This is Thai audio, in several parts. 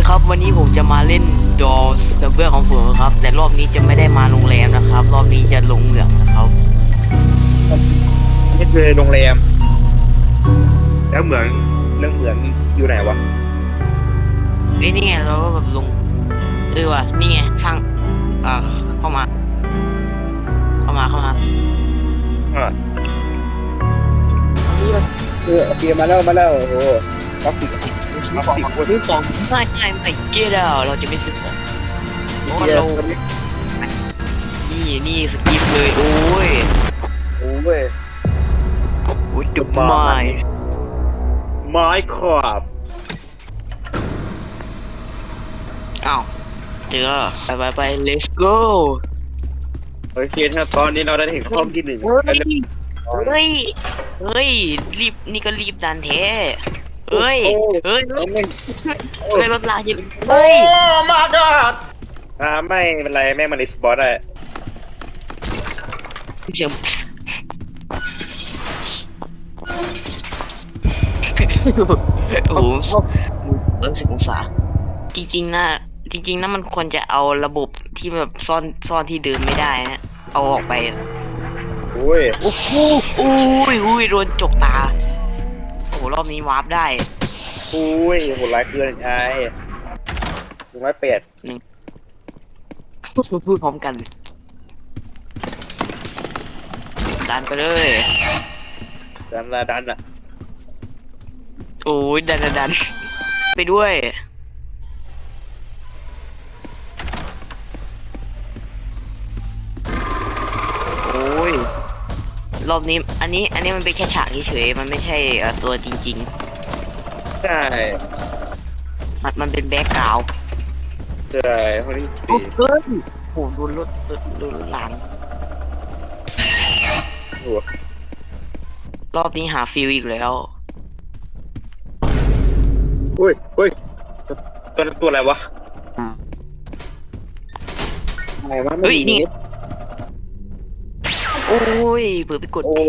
ดีครับวันนี้ผมจะมาเล่นดอสเซเวอร์ของผมครับ แต่รอบนี้จะไม่ได้มาโรงแรมนะครับ รอบนี้จะลงเหมืองนะครับนี่คือโรงแรม แล้วเหมืองเรื่องเหมืองอยู่ไหนวะเอ้ยนี่ไงเราก็แบบลงเออว่ะนี่ไงข้างอ่าเข้ามา เข้ามาเข้ามาอะเออเตรียมมาแล้วมาแล้วโอ้โหกราฟิก กราฟิกซื้อของไม่ใช่ไม่เกี่ยวเราจะไม่ซื้อของเพราะว่าเรานี่นี่สกิปเลยโอ้ยโอ้ยโอ้ยจุดมาไม้ไม้ขอบอ้าวเจอไปไปไป let's go โอเคถ้าตอนนี้เราได้ถึงห้องที่หนึ่งเฮ้ยแล้วเรียบร้อยเฮ้ยเฮ้ย รีบนี่ก็รีบดันแท้ เฮ้ย เฮ้ยเอาไม่เลยรถลาจิเฮ้ยอ่าไม่เป็นไรแม่งมันในสปอร์ตได้เสียงโอ้โหเออสิบองศาจริงๆนะจริงๆนะมันควรจะเอาระบบที่แบบซ่อนซ่อนที่เดิมไม่ได้นะเอาออกไป โอ้ย โอ้โหอุ้ยอุ้ยโดนจกตาโอ้โหรอบนี้วาร์ปได้โอ้ยโหดร้ายเกินไอ้หนึ่งร้อยแปดพูดพร้อมกันดันไปเลยดันละดันอะโอ้ยดันดันดันไปด้วย รอบนี้ อันนี้ อันนี้มันเป็นแค่ฉากเฉยๆมันไม่ใช่เอ่อตัวจริง ใช่ๆ มันมันเป็นแบ็กกราวด์ใช่ห้องที่โอ้สี่เฮ้ยโอ้โหโดนรถโดนโดนรถหลังโอ้รอบนี้หาฟิลอีกแล้วเฮ้ยเฮ้ยตัวตัวอะไรวะอะไรวะเฮ้ยนี่ โอ้ยเปิดไปกดโอ้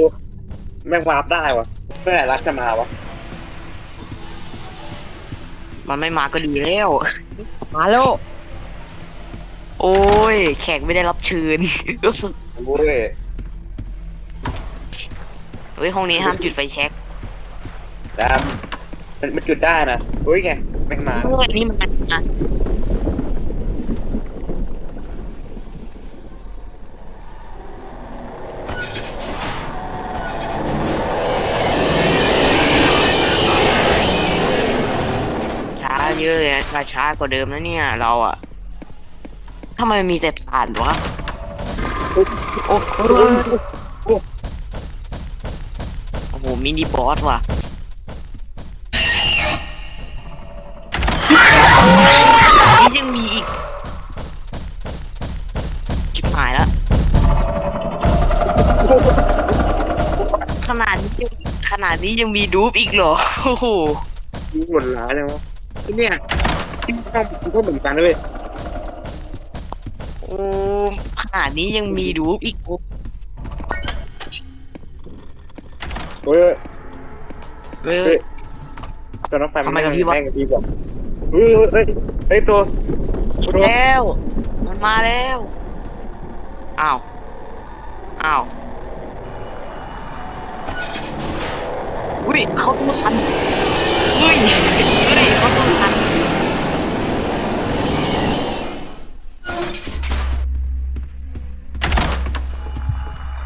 แม่งวาร์ปได้วะเมื่อไหร่รักจะมาวะมันไม่มาก็ดีแล้ว มาแล้ว โอ้ย แขกไม่ได้รับเชิญ รู้สึกโอ้ยเฮ้ยห้องนี้ห้ามจุดไฟแช็กดามมันมันจุดได้นะเฮ้ยไงแม่งมาเฮ้ยนี่มันมาช้าเยอะเลยนะ ช้าช้ากว่าเดิมนะเนี่ย เราอะทำไมมีแต่ผ่านวะโอ้โหโอ้โหมินิบอสว่ะนี่ยังมีอีกจิบหายแล้ว ขนาดนี้ยังขนาดนี้ยังมีดูปอีกเหรอ โอ้โหยิงหมดร้านเลยวะเนี่ย ที่ต้องก็เหมือนกันเลยโอ้ขนาดนี้ยังมีดูปอีกโอ้ยเฮ้ยเฮ้ยตัวน้องไฟทำไมกับพี่วะ แม่งกับพี่บอกเฮ้ยเฮ้ยเฮ้ยตัวตัว แล้ว มันมาแล้วอ้าวอ้าวอุ้ยเขาตัวทันเฮ้ยเฮ้ย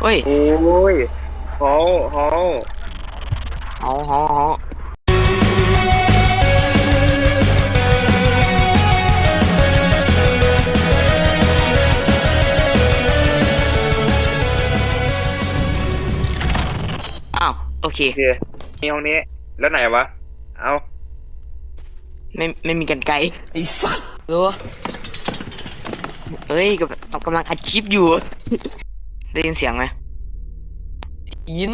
เฮ้ยโอ้ยฮอลฮอลเอาเอาเอาอ้าว โอเค โอเคมีห้องนี้ แล้วไหนวะ เอาไม่ไม่มีกันไกลไอ้สัตว์รู้เฮ้ยกำลังกำลังอัดคลิปอยู่ ได้ยินเสียงไหมยิน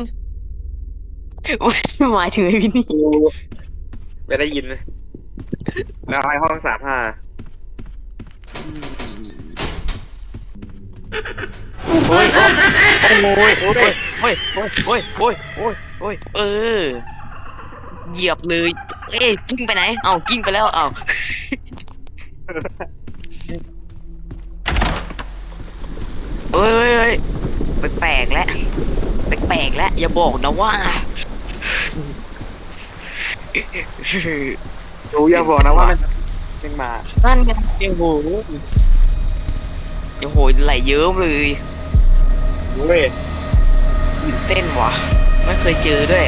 หมายถึงไอ้วินนี่ไม่ได้ยินเลยแล้วไอ้ห้องสามห้าโอ้ยโอ้ยโอ้ยโอ้ยโอ้ยโอ้ยโอ้ยโอ้ยโอ้ยโอ้ยเออ เหยียบเลย เอ้ยกิ้งไปไหน เอ้ากิ้งไปแล้ว เอ้าเอ้ยเอ้ยเอ้ย แปลกๆแล้วแปลกๆแล้วอย่าบอกนะว่าดูอย่าบอกนะว่ามันยังมานั่นไงโอ้โหโอ้โหไหลเยิ้มเลยเว้ยตื่นเต้นว่ะไม่เคยเจอด้วย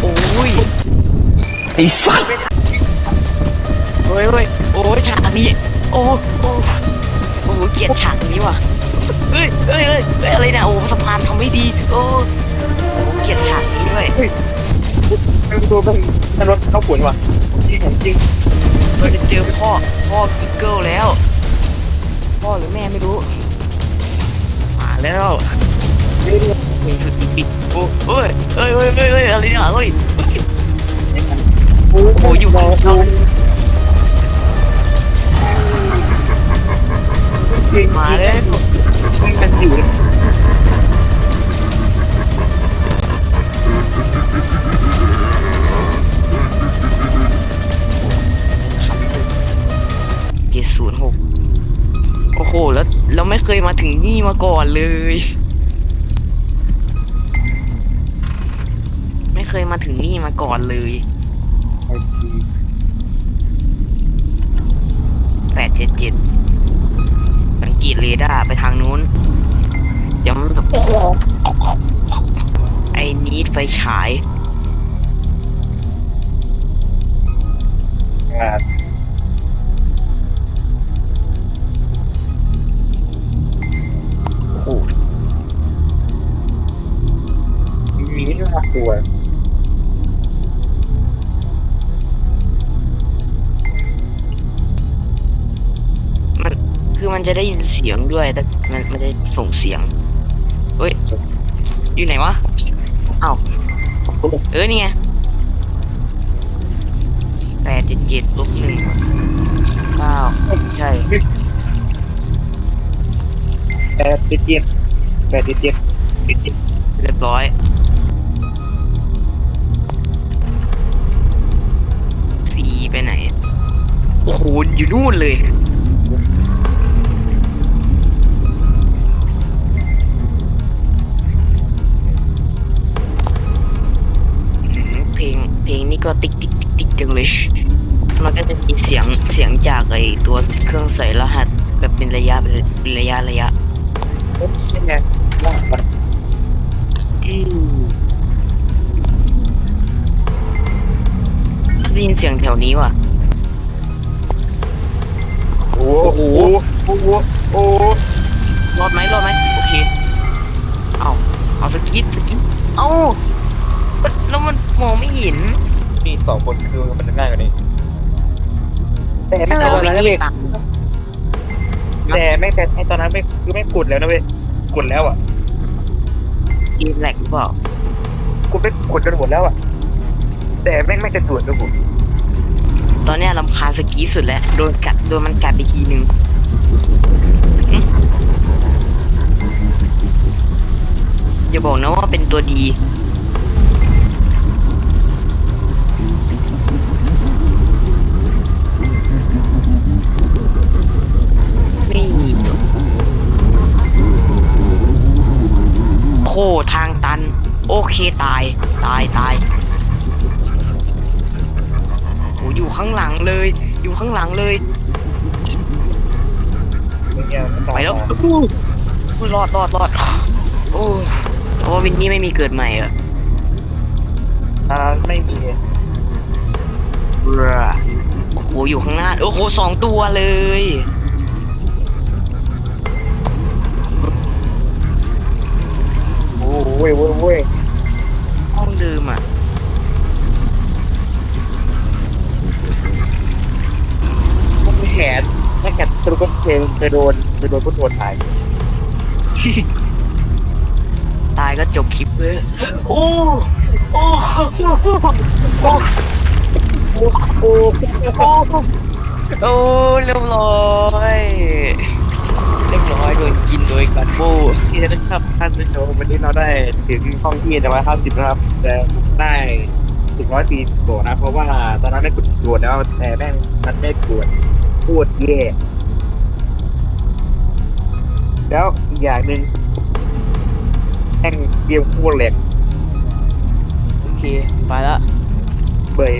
โอ้ยไอ้สัส เฮ้ยเฮ้ยโอ้ยฉากนี้ โอ้โอ้โอ้เกลียดฉากนี้ว่ะเฮ้ยเฮ้ยเฮ้ยเฮ้ยอะไรนะโอ้สะพานทำไม่ดี โอ้โอ้เกลียดฉากนี้ด้วยเป็นตัวเป็นเป็นรถเข้าขวนว่ะจริงของจริงเราจะเจอพ่อพ่อกิ๊กเกิลแล้ว พ่อหรือแม่ไม่รู้ มาแล้วนี่มีสุดอีปิดโอ้เฮ้ยเฮ้ยเฮ้ยเฮ้ยเฮ้ยอะไรเนี่ยเฮ้ยโอ้โอ้อยู่ข้างนอกจ มาแล้วมันอยู่เจ็ดศูนย์หกโอ้โห แล้วเราไม่เคยมาถึงนี่มาก่อนเลย ไม่เคยมาถึงนี่มาก่อนเลยแปดเจ็ดเจ็ด สังเกตเรดาร์ไปทางนู้นย้ำแบบไอ้นี้ไฟฉายอ่าโอ้โหมีนี่น่ากลัว คือมันจะได้ยินเสียงด้วยแต่มันมันจะส่งเสียงเฮ้ย อยู่ไหนวะเอ้าเออนี่ไงแปดเจ็ดเจ็ดลบหนึ่งเก้าใช่แปดเจ็ดเจ็ดแปดเจ็ดเจ็ดเจ็ดเจ็ดเรียบร้อยสี่ไปไหน โอ้โห อยู่นู่นเลย นี้ก็ติ๊กติ๊กติ๊กติ๊กจังเลยมันก็จะมีเสียงเสียงจากไอตัวเครื่องใส่รหัสแบบเป็นระยะเป็นระยะระยะเอ๊ะนี่ไงว่ามันอืมได้ยินเสียงแถวนี้ว่ะโอ้โหโอ้โหโอ้โหรอดไหมรอดไหมโอเคเอาเอาสกิดสกิดเอาแล้วมันมองไม่เห็น มีสองคนคือมันจะง่ายกว่านี้ แต่ไม่เอตออนไม่นั้นเห็เว้นยแต่ไม่แต่ไอตอนนั้นไม่คือไม่กดแล้วนะเว้ยกดแล้วอะเกมแหลกหรือเปล่ากูไม่กดจนหมดแล้วอะ แต่แม่งไม่กระสุนนะผมตอนเนี้ยลำคาญสกีสุดแล้วโดนกัดโดนมันกัดไปทีนึงหึอย่าบอกนะว่าเป็นตัวดี โคทางตัน โอเคตาย ตายตายโอ้อยู่ข้างหลังเลย อยู่ข้างหลังเลยเนี่ยมันตาไปยแล้วอู้อู้รอดรอดรอดโอ้เพราะว่าวินนี่ไม่มีเกิดใหม่เหรอะอ่าไม่มีเบรอโอ้โหอยู่ข้างหน้า โอ้โหสองตัวเลย เว้ยเว้ยเว้ยห้องเดิมอะมันมีแขนแค่แขนตัวก็เคยเคยโดนเคยโดนผู้โดนถ่ายตายก็จบคลิปเลยโอ้โอ้โอ้โอ้โอ้โอ้โอ้เรียบร้อย เรียบร้อยโดนกินโดยกันโบที่นะครับท่านผู้ชมวันนี้เราได้ถึงห้องที่จะมาห้าสิบนะครับแต่ได้ถึงร้อยปีโกนะเพราะว่าตอนนั้นไม่กดกวนแล้วแต่แม่งมันไม่กวนพูดแย่แล้วอีกอย่างหนึ่งแม่งเกมพูดแหลกโอเคไปละเบย